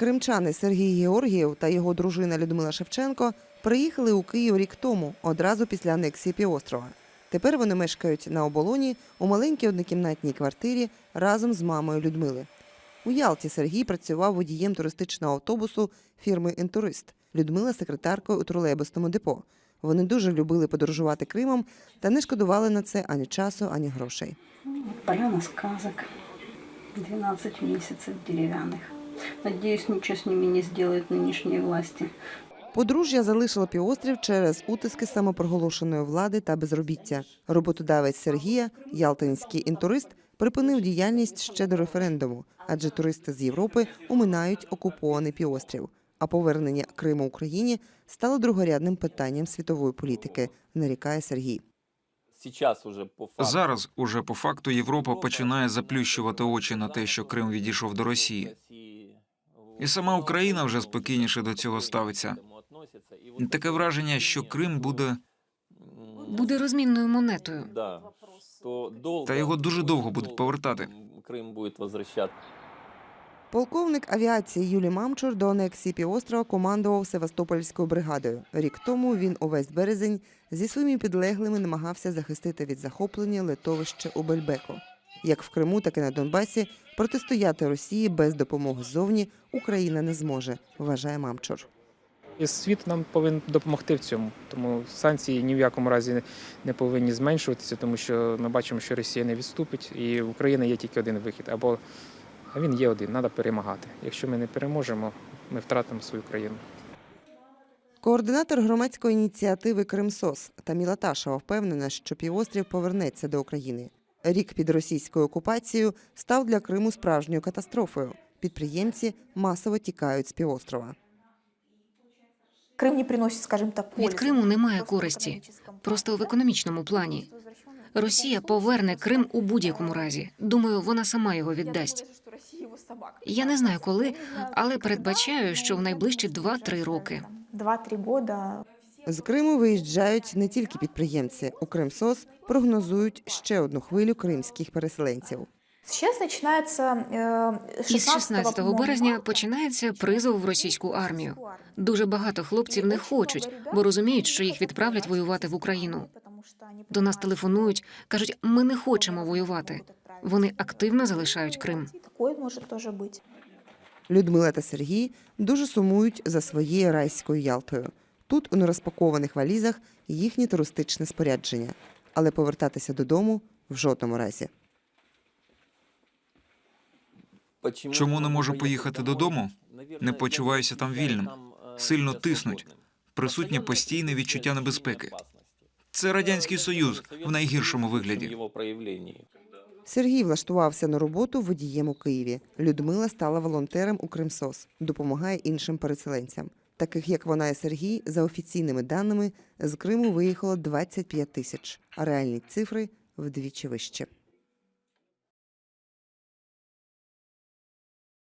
Кримчани Сергій Георгієв та його дружина Людмила Шевченко приїхали у Київ рік тому, одразу після анексії півострова. Тепер вони мешкають на оболоні у маленькій однокімнатній квартирі разом з мамою Людмили. У Ялті Сергій працював водієм туристичного автобусу фірми Інтурист. Людмила секретаркою у тролейбусному депо. Вони дуже любили подорожувати Кримом та не шкодували на це ані часу, ані грошей. Поляна сказок. 12 месяцев деревянных. Надеюсь, ничего с ними не сделают нынешние власти. Подружжя залишило півострів через утиски самопроголошеної влади та безробіття. Роботодавець Сергія, ялтинський інтурист, припинив діяльність ще до референдуму, адже туристи з Європи оминають окупований півострів. А повернення Криму Україні стало другорядним питанням світової політики, нарікає Сергій. Сейчас уже по. Зараз уже по факту Європа починає заплющувати очі на те, що Крим відійшов до Росії. І сама Україна вже спокійніше до цього ставиться. Таке враження, що Крим буде Буде розмінною монетою. Та його дуже довго будуть повертати. Крим буде возвращати. Полковник авіації Юлій Мамчур до анексії півострова командував Севастопольською бригадою. Рік тому він увесь березень зі своїми підлеглими намагався захистити від захоплення литовище у Бельбеку. Як в Криму, так і на Донбасі протистояти Росії без допомоги ззовні Україна не зможе, вважає Мамчур. І світ нам повинен допомогти в цьому. Тому санкції ні в якому разі не повинні зменшуватися, тому що ми бачимо, що Росія не відступить, і в України є тільки один вихід. Або він є один, треба перемагати. Якщо ми не переможемо, ми втратимо свою країну. Координатор громадської ініціативи Кримсос Таміла Ташева впевнена, що півострів повернеться до України. Рік під російською окупацією став для Криму справжньою катастрофою. Підприємці масово тікають з півострова. Крым не приносит, скажем так, Від пользы. Криму немає Просто в користі, экономическом просто в плане. економічному плані. Росія поверне Крим у будь-якому разі. Думаю, вона сама його Я віддасть. думаю, що Росія його собак Я не знаю коли, Я не знаю, але коли, передбачаю, що в ну, найближчі я думаю, 2-3 роки. там, 2-3 года З Криму виїжджають не тільки підприємці. У Кримсос прогнозують ще одну хвилю кримських переселенців. Сейчас починається е, Із 16 березня починається призов в російську армію. Дуже багато хлопців не хочуть, бо розуміють, що їх відправлять воювати в Україну. До нас телефонують, кажуть, ми не хочемо воювати. Вони активно залишають Крим. Такое може теж бути. Людмила та Сергій дуже сумують за своєю райською Ялтою. Тут у нерозпакованих валізах їхнє туристичне спорядження, але повертатися додому в жодному разі. Чому не можу поїхати додому? Не почуваюся там вільним. Сильно тиснуть. Присутнє постійне відчуття небезпеки. Це радянський союз в найгіршому вигляді. Сергій влаштувався на роботу водієм у Києві. Людмила стала волонтером у Кримсос, допомагає іншим переселенцям. Таких як вона і Сергій, за офіційними даними, з Криму виїхало 25 тисяч, а реальні цифри вдвічі вище.